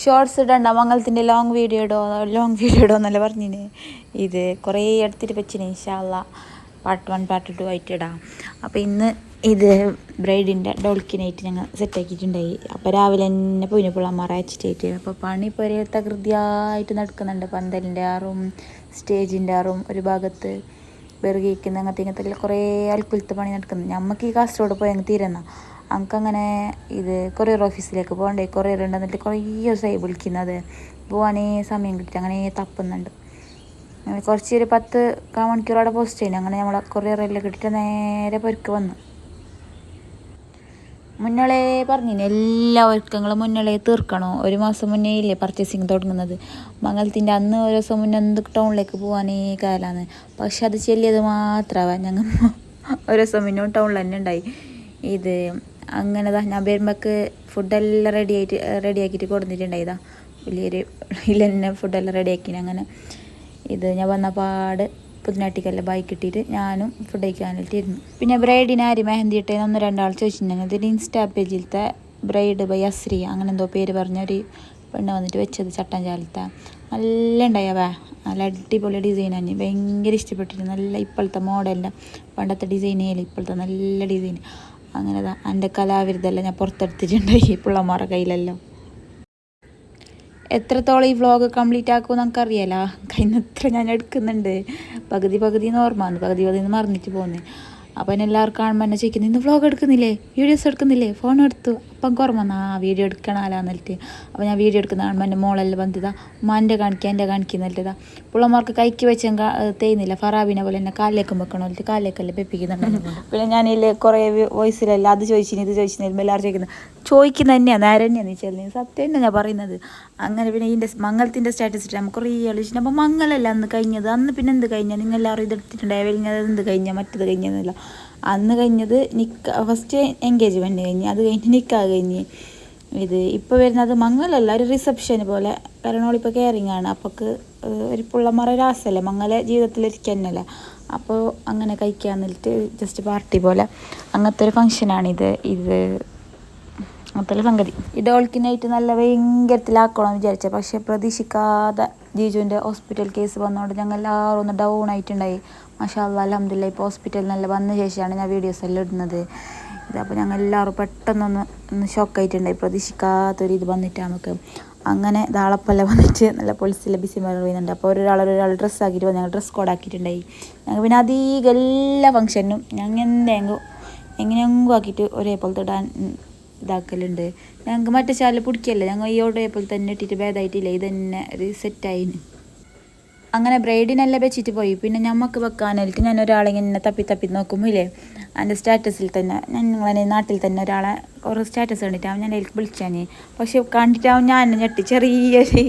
Shorts ഇടണ്ട മംഗളത്തിന്റെ long video ഇടോ ലോങ് വീഡിയോ ഇടോ എന്നല്ല പറഞ്ഞിന്. ഇത് കുറേ എടുത്തിട്ട് വെച്ചിന് ഇൻഷാല്ല പാർട്ട് വൺ പാർട്ട് ടു ആയിട്ട് ഇടാം. അപ്പോൾ ഇന്ന് ഇത് ബ്രൈഡിന്റെ ഡോൾക്കിനായിട്ട് ഞങ്ങൾ സെറ്റാക്കിയിട്ടുണ്ടായി അപ്പോൾ രാവിലെ തന്നെ പോയിന് പിള്ളമാർ അയച്ചിട്ടായിട്ട്. അപ്പോൾ പണി ഇപ്പോൾ ഒരു തകൃതിയായിട്ട് നടക്കുന്നുണ്ട്. പന്തലിന്റെ ആറും സ്റ്റേജിന്റെ ആറും ഒരു ഭാഗത്ത് വെറുകിക്കുന്ന അങ്ങനത്തെ ഇങ്ങനത്തെ കുറേ അൽക്കുലത്തെ പണി നടക്കുന്നു നമുക്ക് ഈ കാസർഗോഡ് പോയി അങ്ങ് തീരുന്ന അങ്ങനെ ഇത് കൊറിയർ ഓഫീസിലേക്ക് പോകണ്ടേ? കൊറിയർ ഉണ്ടെന്നിട്ട് കുറേ ദിവസമായി വിളിക്കുന്നത്. പോകാനേ സമയം കിട്ടി. അങ്ങനെ തപ്പുന്നുണ്ട്. കുറച്ച് ഒരു പത്ത് കാ മണിക്കൂറോടെ പോസ്റ്റ് ചെയ്യുന്നു. അങ്ങനെ നമ്മളെ കൊറിയറെല്ലാം കിട്ടിയിട്ട് നേരെ പൊരുക്ക് വന്നു. മുന്നളേ പറഞ്ഞിന് എല്ലാ ഒരുക്കങ്ങളും മുന്നളേ തീർക്കണോ? ഒരു മാസം മുന്നേ ഇല്ലേ പർച്ചേസിങ് തുടങ്ങുന്നത്? മംഗലത്തിന്റെ അന്ന് ഒരു ദിവസം മുന്നേ എന്ത് ടൗണിലേക്ക് പോകാനേ കാലാണ്. പക്ഷെ അത് ചെല്ലിയത് മാത്രമാണ് ഞങ്ങൾ ഒരു ദിവസം മുന്നേ ടൗണിൽ തന്നെ ഉണ്ടായി. ഇത് അങ്ങനെ ഞാൻ വരുമ്പോൾക്ക് ഫുഡെല്ലാം റെഡി ആയിട്ട് റെഡി ആക്കിയിട്ട് കൊടുത്തിട്ടുണ്ടായതാ വലിയൊരു ഇതിൽ തന്നെ ഫുഡെല്ലാം റെഡി ആക്കി അങ്ങനെ ഇത് ഞാൻ വന്ന പാട് പുതിനാട്ടിക്കെല്ലാം ബൈക്ക് ഇട്ടിട്ട് ഞാനും ഫുഡ് കഴിക്കാനായിട്ടിരുന്നു പിന്നെ ബ്രൈഡിന് ആര് മെഹന്തി ഇട്ടേന്ന് ഒന്ന് രണ്ടാൾ ചോദിച്ചിട്ടുണ്ടെങ്കിൽ അതിന്റെ ഇൻസ്റ്റാ പേജിലത്തെ ബ്രൈഡ് ബൈ അസ്രി അങ്ങനെ എന്തോ പേര് പറഞ്ഞൊരു പെണ്ണ് വന്നിട്ട് വെച്ചത് ചട്ടഞ്ചാലത്തെ നല്ല ഉണ്ടായവേ. നല്ല അടിപൊളി ഡിസൈൻ തന്നെ ഭയങ്കര ഇഷ്ടപ്പെട്ടിട്ട് നല്ല ഇപ്പോഴത്തെ മോഡലിന്റെ പണ്ടത്തെ ഡിസൈനേലും ഇപ്പോഴത്തെ നല്ല ഡിസൈൻ അങ്ങനെ എന്റെ കലാവിരുതെല്ലാം ഞാൻ പുറത്തെടുത്തിട്ടുണ്ടായി പിള്ളമാരുടെ കയ്യിലെല്ലാം. എത്രത്തോളം ഈ വ്ളോഗ് കംപ്ലീറ്റ് ആക്കുമെന്ന് നമുക്കറിയാലോ. കഴിഞ്ഞത്ര ഞാൻ എടുക്കുന്നുണ്ട്. പകുതി പകുതി ഓർമ്മന്ന് പകുതി പകുതി മറന്നിട്ട് പോകുന്നത് അപ്പം എന്നെ എല്ലാവർക്കും കാണുമ്പോൾ എന്നെ ചോദിക്കുന്നത് ഇന്ന് വ്ളോഗ് എടുക്കുന്നില്ലേ? വീഡിയോസ് എടുക്കുന്നില്ലേ? ഫോൺ എടുത്തു. അപ്പം ഓർമ്മ ആ വീഡിയോ എടുക്കണമല്ലോ എന്നിട്ട് അപ്പോൾ ഞാൻ വീഡിയോ എടുക്കുന്ന കാണുമ്പോൾ എന്റെ മോളെല്ലാം വന്നതാ ഉമ്മാന്റെ കാണിക്കുക എന്റെ കാണിക്കുന്നില്ലതാ പിള്ളമാർക്ക് കൈക്ക് വെച്ച് തേയുന്നില്ല. ഫറാബിനെ പോലെ എന്നെ കാലിലേക്കും വെക്കണം എന്നിട്ട് കാലിലേക്കല്ലേ പെപ്പിക്കുന്നുണ്ട്. പിന്നെ ഞാനിൽ കുറേ വോയിസിലെല്ലാം അത് ചോദിച്ചിന് ഇത് ചോദിച്ചിന് എല്ലാവരും ചോദിക്കുന്നത്. ചോദിക്കുന്നത് തന്നെയാണ് നേരെ തന്നെയാണ് ചെല്ലുന്നത് സത്യം തന്നെ ഞാൻ പറയുന്നത്. അങ്ങനെ പിന്നെ ഇതിന്റെ മംഗളത്തിന്റെ സ്റ്റാറ്റസ് ഇട്ട് നമുക്ക് കുറേ ആലോചിച്ചിട്ട് അപ്പോൾ മംഗളല്ല അന്ന് കഴിഞ്ഞത്? അന്ന് പിന്നെ എന്ത് കഴിഞ്ഞാൽ നിങ്ങൾ എല്ലാവരും ഇതെടുത്തിട്ടുണ്ടായി എന്ത് കഴിഞ്ഞാൽ മറ്റത് കഴിഞ്ഞതെന്നില്ല അന്ന് കഴിഞ്ഞത് നിക്ക ഫസ്റ്റ് എൻഗേജ്മെന്റ് കഴിഞ്ഞ് അത് കഴിഞ്ഞ് നിക്കാ കഴിഞ്ഞ് ഇത്. ഇപ്പോൾ വരുന്നത് മംഗലല്ല ഒരു റിസപ്ഷൻ പോലെ. കാരണം ഓളിപ്പോൾ കെയറിങ് ആണ്. അപ്പോൾക്ക് ഒരു പുള്ളമാറ ഒരു ആസല്ലേ? മംഗല ജീവിതത്തിൽ തന്നെയല്ലേ? അപ്പോൾ അങ്ങനെ കഴിക്കാൻ എന്നിട്ട് ജസ്റ്റ് പാർട്ടി പോലെ. അങ്ങനത്തെ ഒരു ഫങ്ഷനാണിത് ഇത്. അങ്ങനത്തെ സംഗതി. ഈ ഡോൾക്കിനായിട്ട് നല്ല ഭയങ്കരത്തിലാക്കണമെന്ന് വിചാരിച്ചത്. പക്ഷേ പ്രതീക്ഷിക്കാതെ ജീജുവിന്റെ ഹോസ്പിറ്റൽ കേസ് വന്നതുകൊണ്ട് ഞങ്ങൾ എല്ലാവരും ഒന്ന് ഡൗൺ ആയിട്ടുണ്ടായി. മാഷാ അലഹമില്ല ഇപ്പോൾ ഹോസ്പിറ്റലിൽ നല്ല വന്ന ശേഷമാണ് ഞാൻ വീഡിയോസ് എല്ലാം ഇടുന്നത്. ഇതപ്പോൾ ഞങ്ങൾ എല്ലാവരും പെട്ടെന്നൊന്ന് ഒന്ന് ഷോക്കായിട്ടുണ്ടായി പ്രതീക്ഷിക്കാത്തൊരു ഇത് വന്നിട്ട് നമുക്ക്. അങ്ങനെ ദാളപ്പല്ല വന്നിട്ട് നല്ല പൊളിസിലെ ബിസി പറയുന്നുണ്ട് അപ്പോൾ ഒരാൾ ഒരാൾ ഡ്രസ്സ് ആക്കിയിട്ട് ഞങ്ങൾ ഡ്രസ്സ് കോഡ് ആക്കിയിട്ടുണ്ടായി. ഞങ്ങൾ പിന്നെ അധികം എല്ലാ ഫംഗ്ഷനും ഞങ്ങൾ എന്തെങ്കിലും എങ്ങനെയെങ്കിലും ആക്കിയിട്ട് ഒരേപോലത്തെ ഇടാൻ ഇതാക്കലുണ്ട്. ഞങ്ങൾക്ക് മറ്റേ ശാല പിടിക്കല്ലേ? ഞങ്ങൾ ഈ ഓടേപോലെ തന്നെ ഇട്ടിട്ട് ഭേദമായിട്ടില്ല ഇത് തന്നെ ഒരു സെറ്റായിന് അങ്ങനെ ബ്രൈഡിനെല്ലാം വെച്ചിട്ട് പോയി. പിന്നെ ഞമ്മക്ക് വെക്കാനായിട്ട് ഞാൻ ഒരാളെ ഇങ്ങനെ തപ്പി തപ്പി നോക്കുമ്പോൾ ഇല്ലേ എന്റെ സ്റ്റാറ്റസിൽ തന്നെ ഞാൻ നിങ്ങളെ നാട്ടിൽ തന്നെ ഒരാളെ കുറേ സ്റ്റാറ്റസ് കണ്ടിട്ടാവും ഞാൻ അതിലേക്ക് വിളിച്ചാൽ പക്ഷെ കണ്ടിട്ടാവും ഞാൻ എന്നെ ഞെട്ടി. ചെറിയൊരു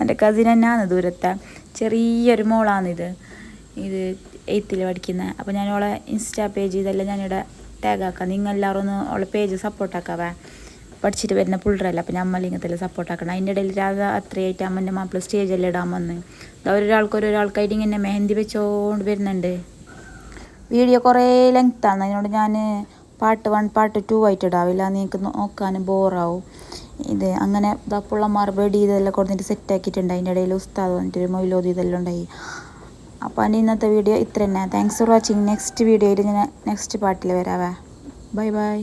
എന്റെ കസിൻ തന്നെയാണ് ദൂരത്തെ. ചെറിയൊരു മോളാണിത് ഇത്. എയ്ത്തിൽ പഠിക്കുന്നത് അപ്പോൾ ഞാൻ ഓളെ ഇൻസ്റ്റാ പേജ് ഇതെല്ലാം ഞാനിവിടെ ടാഗ് ആക്കാം. നിങ്ങൾ എല്ലാവരും ഒന്ന് ഓളെ പേജ് സപ്പോർട്ടാക്കാവേ പഠിച്ചിട്ട് വരുന്ന പിള്ളേരല്ല. അപ്പം ഞാൻ അമ്മ സപ്പോർട്ട് ആക്കണം. അതിന്റെ ഇടയിൽ രാധ അത്രയായിട്ട് അമ്മന്റെ മാപ്പിള സ്റ്റേജെല്ലാം ഇടാൻ വന്ന്. ഒരാൾക്ക് ഒരാൾക്കായിട്ട് ഇങ്ങനെ മെഹന്തി വെച്ചോണ്ട് വരുന്നുണ്ട്. വീഡിയോ കുറേ ലെങ്ത്താണ്. അതിനോട് ഞാൻ പാർട്ട് വൺ പാർട്ട് ടു ആയിട്ട് ഇടാവില്ല. നിങ്ങൾക്ക് നോക്കാൻ ബോറാവും. ഇത് അങ്ങനെ ഇതാ പുള്ളമാർ ബെഡി ഇതെല്ലാം കൊടുത്തിട്ട് സെറ്റ് ആക്കിയിട്ടുണ്ട്. അതിന്റെ ഇടയിൽ ഉസ്താദ് വന്നിട്ട് മൊയിലോതി ഇതെല്ലാം ഉണ്ടായി. അപ്പോൾ അതിന്റെ ഇന്നത്തെ വീഡിയോ ഇത്ര തന്നെ താങ്ക്സ് ഫോർ വാച്ചിങ് നെക്സ്റ്റ് വീഡിയോയിൽ ഞാൻ നെക്സ്റ്റ് പാർട്ടിൽ വരാവേ. Bye bye